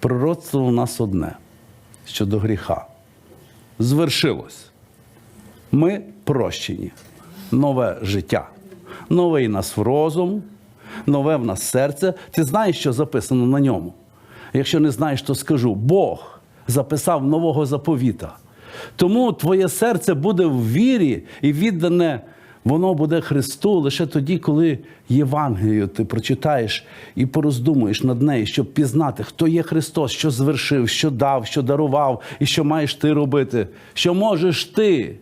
Пророцтво у нас одне щодо гріха. Звершилось. Ми прощені. Нове життя. Новий нас розум, нове в нас серце. Ти знаєш, що записано на ньому? Якщо не знаєш, то скажу: Бог записав нового заповіта. Тому твоє серце буде в вірі і віддане, воно буде Христу лише тоді, коли Євангелію ти прочитаєш і пороздумуєш над нею, щоб пізнати, хто є Христос, що звершив, що дав, що дарував, і що маєш ти робити, що можеш ти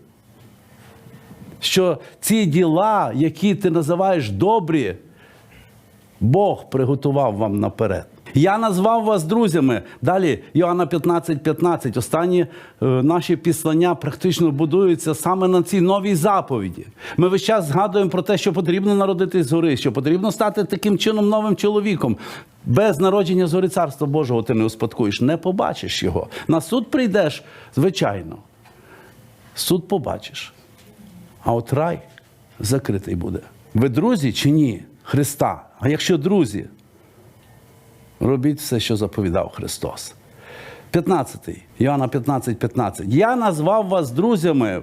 що ці діла, які ти називаєш добрі, Бог приготував вам наперед. Я назвав вас друзями. Далі Йоанна 15, 15. Останні е, наші післання практично будуються саме на цій новій заповіді. Ми весь час згадуємо про те, що потрібно народитись згори, що потрібно стати таким чином новим чоловіком. Без народження згори царства Божого ти не успадкуєш, не побачиш його. На суд прийдеш, звичайно. Суд побачиш. А от рай закритий буде. Ви друзі чи ні? Христа. А якщо друзі, робіть все, що заповідав Христос. 15. Йоанна 15, 15. Я назвав вас друзями,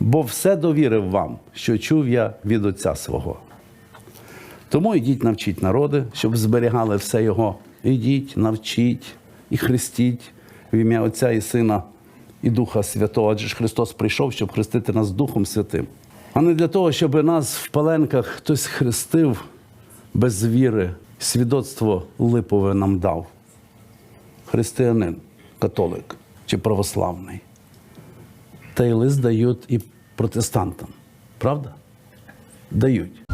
бо все довірив вам, що чув я від Отця свого. Тому йдіть навчіть народи, щоб зберігали все його. Ідіть, навчіть і хрестіть в ім'я Отця і Сина і Духа Святого. Адже ж Христос прийшов, щоб хрестити нас Духом Святим. А не для того, щоб нас в паленках хтось хрестив без віри, свідоцтво липове нам дав. Християнин, католик чи православний. Та й лист дають і протестантам. Правда? Дають.